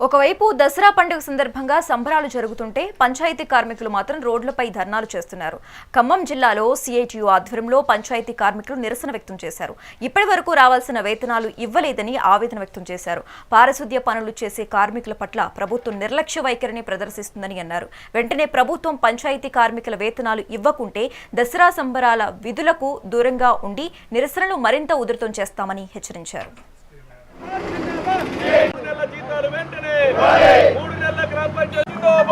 ఒకవైపు దసరా పండుగ సందర్భంగా సంబరాలు జరుగుతుంటే పంచాయతీ కార్మికులు మాత్రం రోడ్లపై ధర్నాలు చేస్తున్నారు. ఖమ్మం జిల్లాలో సిఐటియు ఆధ్వర్యంలో పంచాయతీ కార్మికులు నిరసన వ్యక్తం చేశారు. ఇప్పటి వరకు రావాల్సిన వేతనాలు ఇవ్వలేదని ఆవేదన వ్యక్తం చేశారు. పారిశుద్ధ్య పనులు చేసే కార్మికుల పట్ల ప్రభుత్వం నిర్లక్ష్య వైఖరిని ప్రదర్శిస్తుందని అన్నారు. వెంటనే ప్రభుత్వం పంచాయతీ కార్మికుల వేతనాలు ఇవ్వకుంటే దసరా సంబరాల విధులకు దూరంగా ఉండి నిరసనలు మరింత ఉధృతం చేస్తామని హెచ్చరించారు మూడు నెలల జీతాలు వెంటనే మూడు నెలల గ్రామ పంచాయతీ జిందాబాద్ జిందాబాద్ జిందాబాద్ గ్రామ పంచాయతీ జిల్లాలి గ్రామ పంచాయతీ కార్మికుల ఐక్యత జిల్లాలి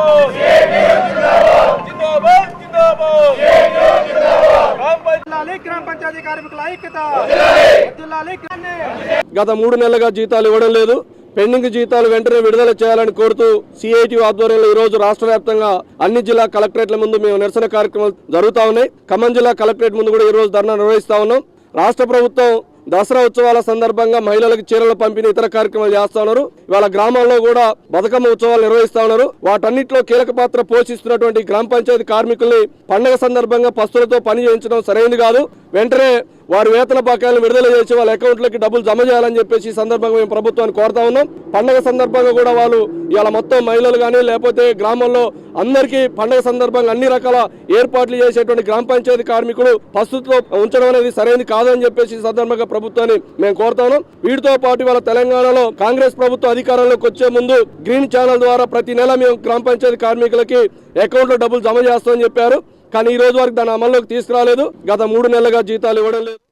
గత మూడు నెలలుగా జీతాలు ఇవ్వడం లేదు. పెండింగ్ జీతాలు వెంటనే విడుదల చేయాలని కోరుతూ సిఐటి ఆధ్వర్యంలో ఈ రోజు రాష్ట్ర వ్యాప్తంగా అన్ని జిల్లా కలెక్టరేట్ల ముందు మేము నిరసన కార్యక్రమాలు జరుగుతా ఉన్నాయి. ఖమ్మం జిల్లా కలెక్టరేట్ ముందు కూడా ఈ రోజు ధర్నా నిర్వహిస్తా ఉన్నాం. రాష్ట్ర ప్రభుత్వం దసరా ఉత్సవాల సందర్భంగా మహిళలకు చీరలు పంపిణీ ఇతర కార్యక్రమాలు చేస్తా ఉన్నారు. ఇవాళ గ్రామాల్లో కూడా బతుకమ్మ ఉత్సవాలు నిర్వహిస్తా ఉన్నారు. వాటన్నిటిలో కీలక పాత్ర పోషిస్తున్నటువంటి గ్రామ పంచాయతీ కార్మికుల్ని పండగ సందర్భంగా పస్తులతో పని చేయించడం సరైనది కాదు. వెంటనే వారి వేతన బకాయిలను విడుదల చేసి వాళ్ళ అకౌంట్లకి డబ్బులు జమ చేయాలని చెప్పేసి ఈ సందర్భంగా మేము ప్రభుత్వాన్ని కోరుతా ఉన్నాం. పండగ సందర్భంగా కూడా వాళ్ళు ఇవాళ మొత్తం మహిళలు కానీ లేకపోతే గ్రామంలో అందరికీ పండగ సందర్భంగా అన్ని రకాల ఏర్పాట్లు చేసేటువంటి గ్రామ పంచాయతీ కార్మికులు పస్తుతో ఉంచడం అనేది సరైనది కాదని చెప్పేసి ఈ సందర్భంగా ప్రభుత్వాన్ని మేము కోరుతా ఉన్నాం. వీటితో పాటు ఇవాళ తెలంగాణలో కాంగ్రెస్ ప్రభుత్వం అధికారంలోకి వచ్చే ముందు గ్రీన్ ఛానల్ ద్వారా ప్రతి నెల మేము గ్రామ పంచాయతీ కార్మికులకి అకౌంట్లో డబ్బులు జమ చేస్తామని చెప్పారు. కానీ ఈ రోజు వరకు దాని అమల్లోకి తీసుకురాలేదు. గత మూడు నెలలుగా జీతాలు ఇవ్వడం లేదు.